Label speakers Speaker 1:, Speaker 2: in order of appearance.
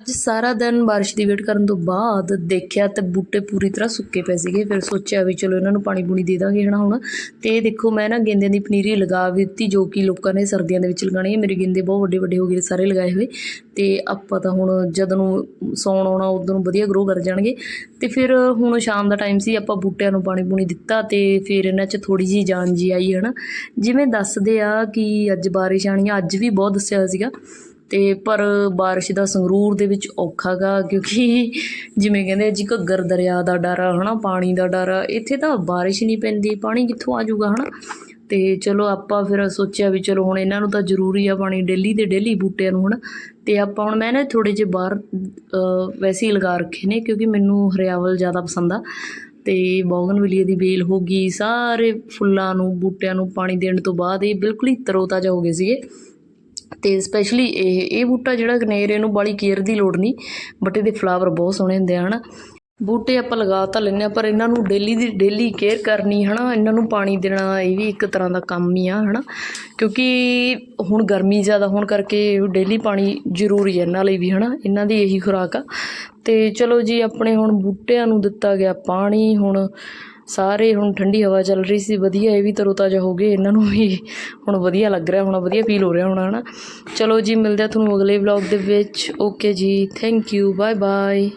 Speaker 1: ਅੱਜ ਸਾਰਾ ਦਿਨ ਬਾਰਿਸ਼ ਦੀ ਵੇਟ ਕਰਨ ਤੋਂ ਬਾਅਦ ਦੇਖਿਆ ਤੇ ਬੂਟੇ ਪੂਰੀ ਤਰ੍ਹਾਂ ਸੁੱਕੇ ਪਏ ਸੀਗੇ। ਫਿਰ ਸੋਚਿਆ ਵੀ ਚਲੋ ਇਹਨਾਂ ਨੂੰ ਪਾਣੀ ਪੂਣੀ ਦੇ ਦਾਂਗੇ ਹਨਾ ਹੁਣ। ਤੇ ਦੇਖੋ ਮੈਂ ਨਾ ਗੇਂਦਿਆਂ ਦੀ ਪਨੀਰੀ ਲਗਾ ਵੀ ਦਿੱਤੀ ਜੋ ਕਿ ਲੋਕਾਂ ਨੇ ਸਰਦੀਆਂ ਦੇ ਵਿੱਚ ਲਗਾਉਣੀ ਹੈ। ਮੇਰੇ ਗੇਂਦੇ ਬਹੁਤ ਵੱਡੇ ਵੱਡੇ ਹੋ ਗਏ ਸਾਰੇ ਲਗਾਏ ਹੋਏ। ਤੇ ਆਪਾਂ ਤਾਂ ਹੁਣ ਜਦ ਨੂੰ ਸੌਣ ਆਉਣਾ, ਉਦੋਂ ਨੂੰ ਵਧੀਆ ਗਰੋ ਕਰ ਜਾਣਗੇ। ਤੇ ਫਿਰ ਹੁਣ ਸ਼ਾਮ ਦਾ ਟਾਈਮ ਸੀ, ਆਪਾਂ ਬੂਟਿਆਂ ਨੂੰ ਪਾਣੀ ਪੂਣੀ ਦਿੱਤਾ ਤੇ ਫਿਰ ਇਹਨਾਂ 'ਚ ਥੋੜੀ ਜੀ ਜਾਨ ਜੀ ਆਈ ਹਨਾ। ਜਿਵੇਂ ਦੱਸਦੇ ਆ ਕਿ ਅੱਜ ਬਾਰਿਸ਼ ਆਣੀ ਆ, ਅੱਜ ਵੀ ਬਹੁਤ ਦੱਸਿਆ ਹੋਇਆ ਸੀਗਾ। ਅਤੇ ਪਰ ਬਾਰਿਸ਼ ਦਾ ਸੰਗਰੂਰ ਦੇ ਵਿੱਚ ਔਖਾ ਗਾ, ਕਿਉਂਕਿ ਜਿਵੇਂ ਕਹਿੰਦੇ ਜੀ ਘੱਗਰ ਦਰਿਆ ਦਾ ਡਰ ਆ ਹੈ ਨਾ ਪਾਣੀ ਦਾ ਡਰ ਆ, ਇੱਥੇ ਤਾਂ ਬਾਰਿਸ਼ ਨਹੀਂ ਪੈਂਦੀ, ਪਾਣੀ ਕਿੱਥੋਂ ਆ ਜਾਊਗਾ ਨਾ ਤੇ ਚਲੋ ਆਪਾਂ ਫਿਰ ਸੋਚਿਆ ਵੀ ਚਲੋ ਹੁਣ ਇਹਨਾਂ ਨੂੰ ਤਾਂ ਜ਼ਰੂਰੀ ਆ ਪਾਣੀ ਡੇਲੀ ਦੇ ਡੇਲੀ ਬੂਟਿਆਂ ਨੂੰ, ਹਨਾ? ਤੇ ਆਪਾਂ ਹੁਣ ਮੈਂ ਨਾ ਥੋੜੇ ਜਿਹੇ ਬਾਹਰ ਵੈਸੇ ਹੀ ਲਗਾ ਰੱਖੇ ਨੇ, ਕਿਉਂਕਿ ਮੈਨੂੰ ਹਰਿਆਵਲ ਜ਼ਿਆਦਾ ਪਸੰਦ ਆ, ਤੇ ਬੋਗਨਵਿਲੀਏ ਦੀ ਬੇਲ ਹੋ ਗਈ, ਸਾਰੇ ਫੁੱਲਾਂ ਨੂੰ, ਬੂਟਿਆਂ ਨੂੰ ਪਾਣੀ ਦੇਣ ਤੋਂ ਬਾਅਦ ਇਹ ਬਿਲਕੁਲ ਹੀ ਤਰੋਤਾਜ਼ਾ ਹੋ ਗਏ ਸੀਗੇ। ਤੇ ਸਪੈਸ਼ਲੀ ਇਹ ਇਹ ਬੂਟਾ ਜਿਹੜਾ ਗਨੇਰ, ਇਹਨੂੰ ਬਾਲੀ ਕੇਅਰ ਦੀ ਲੋੜ ਨਹੀਂ ਬਟ ਇਹਦੇ ਫਲਾਵਰ ਬਹੁਤ ਸੋਹਣੇ ਹੁੰਦੇ ਆ, ਹਨਾ। ਬੂਟੇ ਆਪਾਂ ਲਗਾ ਤਾਂ ਲੈਂਦੇ ਆ, ਪਰ ਇਹਨਾਂ ਨੂੰ ਡੇਲੀ ਦੀ ਡੇਲੀ ਕੇਅਰ ਕਰਨੀ, ਹਨਾ, ਇਹਨਾਂ ਨੂੰ ਪਾਣੀ ਦੇਣਾ, ਇਹ ਵੀ ਇੱਕ ਤਰ੍ਹਾਂ ਦਾ ਕੰਮ ਹੀ ਆ, ਹਨਾ। ਕਿਉਂਕਿ ਹੁਣ ਗਰਮੀ ਜ਼ਿਆਦਾ ਹੋਣ ਕਰਕੇ ਡੇਲੀ ਪਾਣੀ ਜ਼ਰੂਰੀ ਹੈ ਇਹਨਾਂ ਲਈ ਵੀ, ਹਨਾ। ਇਹਨਾਂ ਦੀ ਇਹੀ ਖੁਰਾਕ ਆ। ਤੇ ਚਲੋ ਜੀ, ਆਪਣੇ ਹੁਣ ਬੂਟਿਆਂ ਨੂੰ ਦਿੱਤਾ ਗਿਆ ਪਾਣੀ, ਹੁਣ ਸਾਰੇ ਹੁਣ ਠੰਡੀ ਹਵਾ ਚੱਲ ਰਹੀ ਸੀ, ਵਧੀਆ, ਇਹ ਵੀ ਤਰੋਤਾਜ਼ਾ ਹੋ ਗਏ, ਇਹਨਾਂ ਨੂੰ ਵੀ ਹੁਣ ਵਧੀਆ ਲੱਗ ਰਿਹਾ, ਹੋਣਾ ਵਧੀਆ ਫੀਲ ਹੋ ਰਿਹਾ ਹੁਣ, ਹਨਾ। ਚਲੋ ਜੀ, ਮਿਲਦੇ ਆ ਤੁਹਾਨੂੰ ਅਗਲੇ ਵਲੌਗ ਦੇ ਵਿੱਚ। ਓਕੇ ਜੀ ਥੈਂਕ ਯੂ ਬਾਏ ਬਾਏ